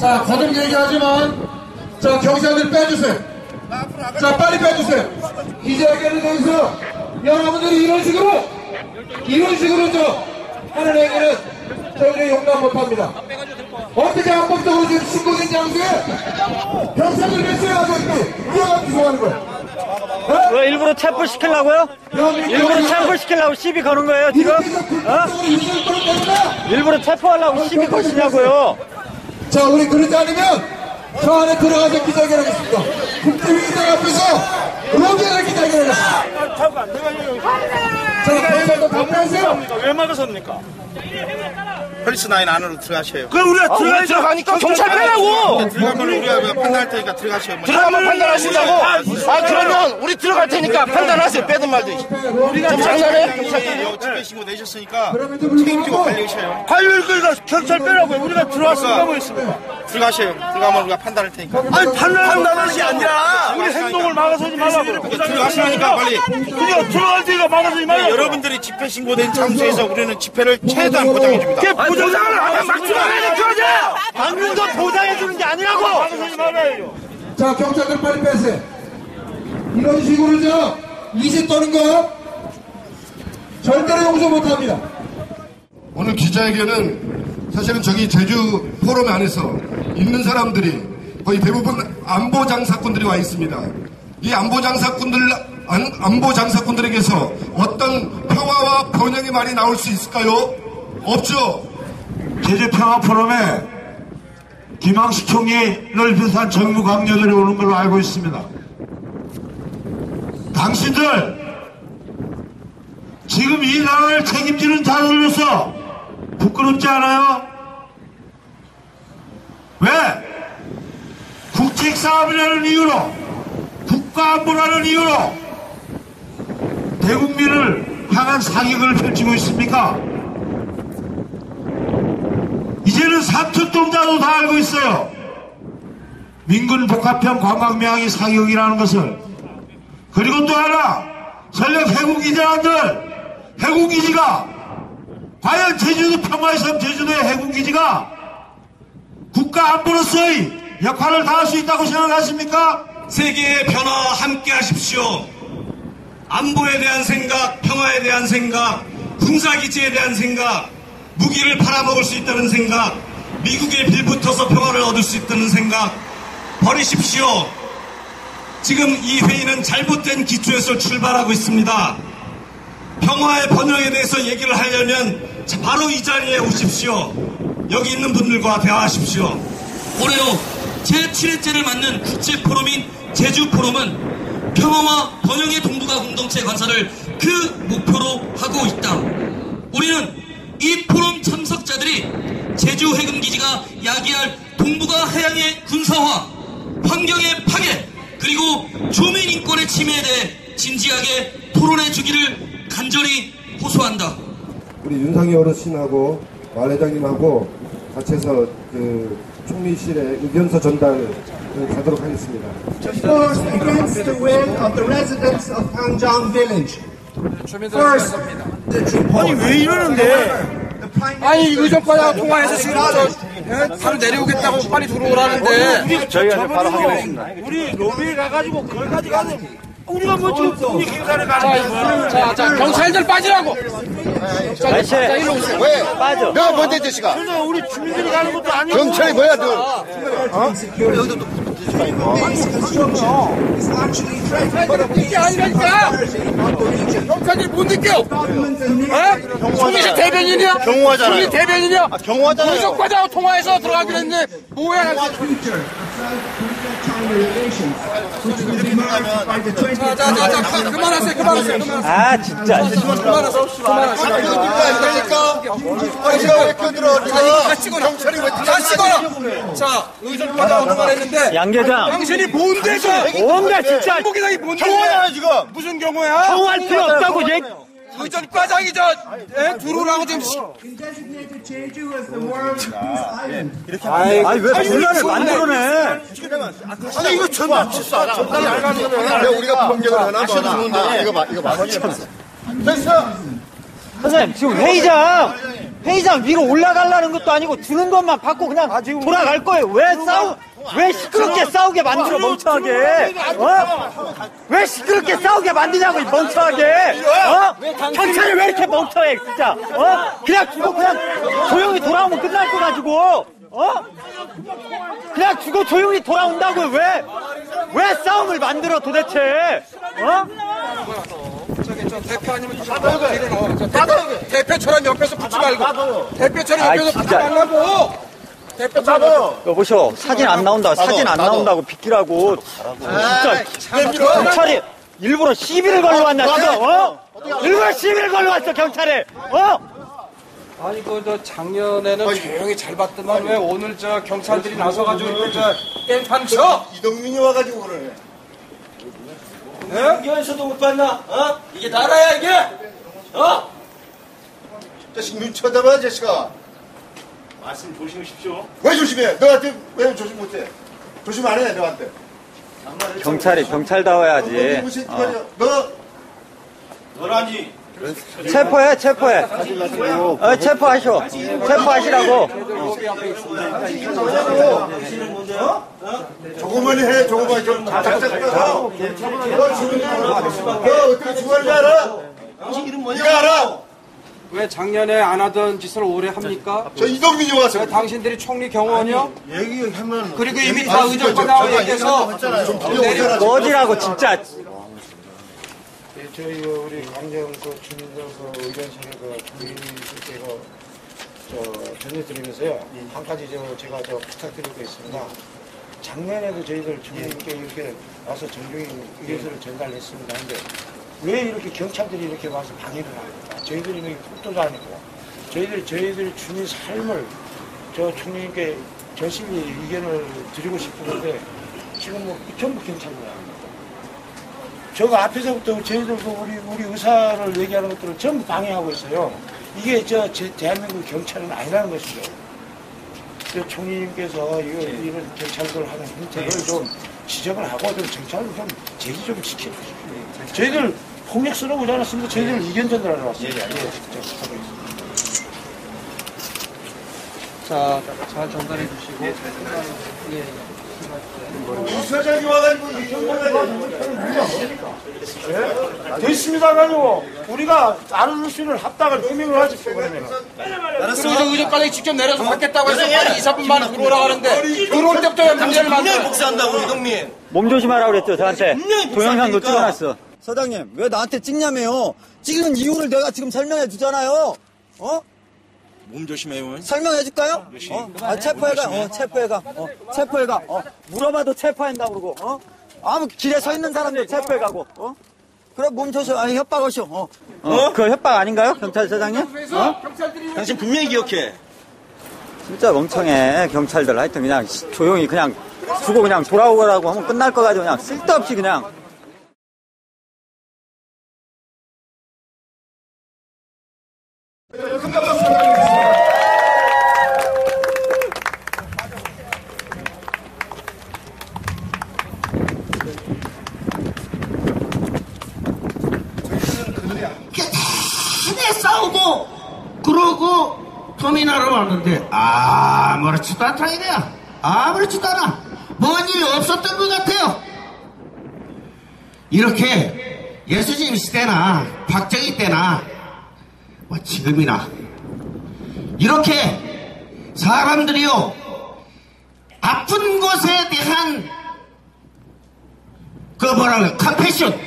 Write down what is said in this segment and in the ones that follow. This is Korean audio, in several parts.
자, 거듭 얘기하지만 자, 경찰들 빼주세요. 자, 빨리 빼주세요. 기자회견에 대해서 여러분들이 이런 식으로 이런 식으로 저 하는 얘기는 저희는 용납 못 합니다. 어떻게 합법적으로 지금 신고된 장소에 경찰들 뺐어요, 저희들이. 이거 기소하는 거예요. 왜 일부러 체포 시키려고요? 일부러 체포 시키려고 시비 거는 거예요 지금? 어? 일부러 체포하려고 시비 거시냐고요? 자, 우리 그러지 않으면 저 안에 들어가서 기자회견 하겠습니다. 국제위기장 앞에서 의원들의 기자회견 하겠습니다. 자, 경찰도 답변하세요. 왜 막으십니까? 폴리스 나인 안으로 들어가셔요. 그럼 우리가 들어가야 들어가니까 경찰 빼라고! 들어가면 우리가 판단할 테니까 들어가셔요. 들어가면 판단하신다고? 아, 그러면 우리 들어갈 테니까 판단하세요. 빼든 말든. 좀 장난해? 집회 신고 내셨으니까 책임지고 관리하셔요. 관료일 거니까 경찰 빼라고요. 우리가 들어왔으니까 뭐 있습니까? 들어가셔요. 들어가면 우리가 판단할 테니까. 아니 판단하는 게 아니라 우리 행동을 막아서지 말라고. 들어가시라니까 빨리. 우리가 들어갈 테니까 막아서지 말라고. 여러분들이 집회 신고된 장소에서 우리는 집회를 최대한 보장해 줍니다. 보장을 하면 막주하면 그러지. 막는 건 보장해주는 게 아니라고! 막 말아요. 자, 경찰들 빨리 빼세요. 이런 식으로 저 이제 떠는 거 절대로 용서 못 합니다. 오늘 기자회견은 사실은 저기 제주 포럼 안에서 있는 사람들이 거의 대부분 안보 장사꾼들이 와 있습니다. 이 안보 장사꾼들 안, 안보 장사꾼들에게서 어떤 평화와 번영의 말이 나올 수 있을까요? 없죠. 제주 평화 포럼에 총리를 비롯한 정부 강요들이 오는 걸로 알고 있습니다. 당신들 지금 이 나라를 책임지는 자들로서 부끄럽지 않아요? 왜? 국책 사업이라는 이유로 국가안보라는 이유로 대국민을 향한 사격을 펼치고 있습니까? 이제는 삼척동자도 다 알고 있어요. 민군 복합형 관광명이 사격이라는 것을. 그리고 또 하나, 전력 해군기지라들 해군기지가, 과연 제주도 평화의 섬 제주도의 해군기지가 국가 안보로서의 역할을 다할 수 있다고 생각하십니까? 세계의 변화 함께 하십시오. 안보에 대한 생각, 평화에 대한 생각, 군사기지에 대한 생각, 무기를 팔아먹을 수 있다는 생각, 미국에 빌붙어서 평화를 얻을 수 있다는 생각, 버리십시오. 지금 이 회의는 잘못된 기초에서 출발하고 있습니다. 평화의 번영에 대해서 얘기를 하려면 바로 이 자리에 오십시오. 여기 있는 분들과 대화하십시오. 올해로 제7회째를 맞는 국제 포럼인 제주 포럼은 평화와 번영의 동북아 공동체 관사를 그 목표로 하고 있다. 우리는 이 제주 해군기지가 야기할 동북아 해양의 군사화, 환경의 파괴, 그리고 주민 인권의 침해에 대해 진지하게 토론해 주기를 간절히 호소한다. 우리 윤상희 어르신하고 말 회장님하고 같이 해서 그 총리실에 의견서 전달을 가도록 하겠습니다. First, against the will of the residents of Pangjang village. First, 아니 왜 이러는데? 아니 의정과장 통화해서 지금 저 예? 바로 내려오겠다고 빨리 들어오라는데 저희한테 바로 확인했습니다. 우리 로비에 가가지고 거기까지 가서 우리가 뭐 지금 우리 경찰에 가는 자, 자, 경찰들 빠지라고. 자, 자, 일로 오세요. 왜? 빠져. 내가 뭔데, 제시가? 그래서 우리 주민들이 가는 것도 아니고 경찰이 뭐야, 너? 어? 이게 아니라니까. 경찰들이 못 느껴. 어? 총리실 대변인이야? 경호하잖아요. 총리 대변인이야? 아, 경호하잖아요. 의정과장 통화해서 들어가기로 했는데 뭐야? 자, 자, 자, 자, 그- 그만하세요, 그만하세요, 그만하세요. 아, 진짜. 그만하세요, 그만하세요. 찍어라. 경찰이 왜다 찍어라. 자, 의정과장 통화했는데 양 계장. 당신이 뭔데 저? 뭔데, 진짜. 한국이상이 뭔데? 경호하잖아, 지금. 무슨 경호야? 통화할 필요 없다고 얘기. 의전 과장이 저 에? 들어오라고 the world's peace island. 아니, 왜 분란을 만들어내? 아니, 이거 전부 치싸. 내가 우리가 변경을 하나 봐. 이거 봐, 이거 봐. 됐어. 선생님 지금 회의장 회의장 위로 올라가려는 것도 아니고 주는 것만 받고 그냥 돌아갈 거예요. 왜 싸우 왜 시끄럽게 싸우게 만들어 멍청하게? 어? 왜 시끄럽게 싸우게 만드냐고 이 멍청하게? 어? 경찰이 왜 이렇게 멍청해 진짜? 어? 그냥 주고 그냥 조용히 돌아오면 끝날 거 가지고 어? 그냥 주고 조용히 돌아온다고요 왜? 왜 싸움을 만들어 도대체? 어? 저기 저 대표 아니면 대표, 대표처럼 옆에서 붙지 말고. 대표처럼 아이, 옆에서 붙지. 말라고. 대표처럼. 여보쇼 사진 안 나온다 사진 안 나온다고 비키라고 진짜 경찰이 일부러 시비를 걸러 왔나 지금 어? 일부러 시비를 걸러 왔어 경찰에 어? 아니 그저 작년에는 조용히 잘 봤더만 왜 오늘 저 경찰들이 나서가지고 이렇게 저 깽판 쳐? 이동민이 와가지고 그러네. 학교에서도 못 봤나? 어? 이게 나라야 이게? 어? 자식 눈 쳐다봐, 자식아. 말씀 조심하십시오. 왜 조심해? 너한테 왜 조심 못해? 조심 안 해, 너한테. 경찰이 경찰다워야지. 어. 너? 너라니. 체포해 체포해. 어, 체포하셔 체포하시라고. 조금만 해, 조금만 좀. 너 죽은 너 어떻게 죽었는지 알아? 네가 알아? 왜 작년에 안 하던 짓을 올해 합니까? 저 이동민이 와서. 왜 당신들이 총리 경호원이요? 얘기하면. 그리고 이미 다좀 내려. 꺼지라고 진짜 저희 그 우리 강정 그 주민들 그 의견서를 그 주민들께서 저 전해드리면서요 한 가지 저 제가 저 부탁드릴 게 있습니다. 작년에도 저희들 주민께 이렇게 와서 정중히 의견서를 전달했습니다. 근데 왜 이렇게 경찰들이 이렇게 와서 방해를 합니까? 저희들이 폭도도 아니고 저희들이 저희들 주민 삶을 저 총리님께 열심히 의견을 드리고 싶은데 지금 뭐 전부 경찰이야. 저거 앞에서부터 저희들 그 우리 우리 의사를 얘기하는 것들을 전부 방해하고 있어요. 이게 저 제- 대한민국 경찰은 아니라는 것이죠. 저 총리님께서 이거 이런 경찰들 하는 행태를 좀 지적을 하고 좀 경찰을 좀 제기 좀 지켜주십시오. 저희들 폭력스러우지 않았습니다. 저희들 의견 전달하러 왔습니다. 예, 저 하고 있습니다. 자, 잘 전달해 주시고 예. 이사장이 와가지고 이 경찰관이 됐습니다. 가지고 우리가 RRC를 합당을 해명을 하지 그러면 그리고 저 의정 과장이 직접 내려서 받겠다고 해서 빨리 2, 3분 만에 들어오라 하는데 들어올 때부터 왜 문제를 만들어? 복수한다고 이동민. 몸 조심하라고 그랬죠 저한테 동영상도 찍어놨어 서장님, 왜 나한테 찍냐며요? 찍은 이유를 내가 지금 설명해 주잖아요. 어? 몸 조심해요. 설명해 줄까요? 어? 아, 체포해가, 어, 체포해가, 어, 체포해가, 어, 물어봐도 체포한다고 그러고, 어? 아무 길에 서 있는 사람도 체포해가고, 어? 그래, 몸 조심, 아니, 협박하쇼, 어. 어? 그거 협박 아닌가요 경찰서장님? 어? 당신 분명히 기억해. 진짜 멍청해 경찰들 하여튼 그냥 시- 조용히 그냥 주고 그냥 돌아오라고 하면 끝날 거 가지고 그냥 쓸데없이 그냥 크게 싸우고 그러고 터미널을 왔는데 아무렇지도 않다 이거야. 아무렇지도 않아. 뭔 일이 없었던 것 같아요. 이렇게 예수님 시대나 박정희 때나 뭐 지금이나 이렇게 사람들이요 아픈 것에 대한 그 뭐라 그래 컴패션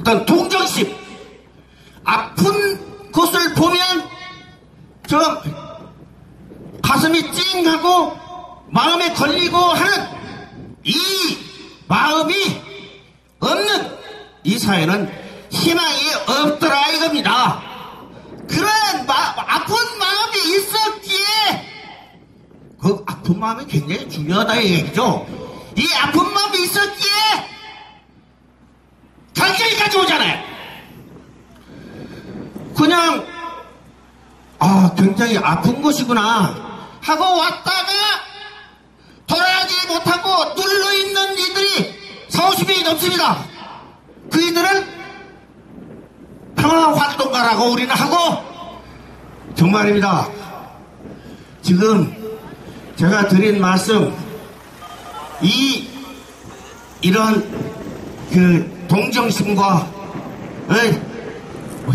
어떤 동정심 아픈 것을 보면 좀 가슴이 찡하고 마음에 걸리고 하는 이 마음이 없는 이 사회는 희망이 없더라 이겁니다. 그런 마- 아픈 마음이 있었기에 그 아픈 마음이 굉장히 중요하다 이 얘기죠. 이 아픈 마음이 있었기에 경찰까지 오잖아요. 그냥 아 굉장히 아픈 것이구나 하고 왔다가 돌아가지 못하고 눌러 있는 이들이 40명이 넘습니다. 그 이들은 평화 어떤가라고 우리는 하고 정말입니다. 지금 제가 드린 말씀 이 이런 그 동정심과 에,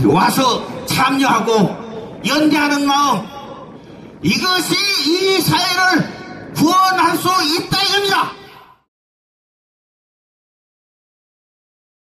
와서 참여하고 연대하는 마음 이것이 이 사회를 구원할 수 있다 이겁니다.